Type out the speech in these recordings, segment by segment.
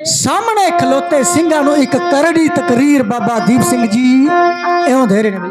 ਸਾਹਮਣੇ ਖਲੋਤੇ ਸਿੰਘਾਂ ਨੂੰ ਇੱਕ ਕਰੜੀ ਤਕਰੀਰ ਬਾਬਾ ਦੀਪ ਸਿੰਘ ਜੀ ਇਉਂ ਦੇ ਰਹੇ ਨੇ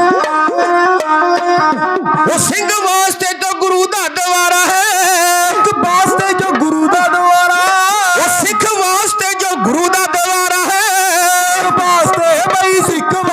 Easy, come on.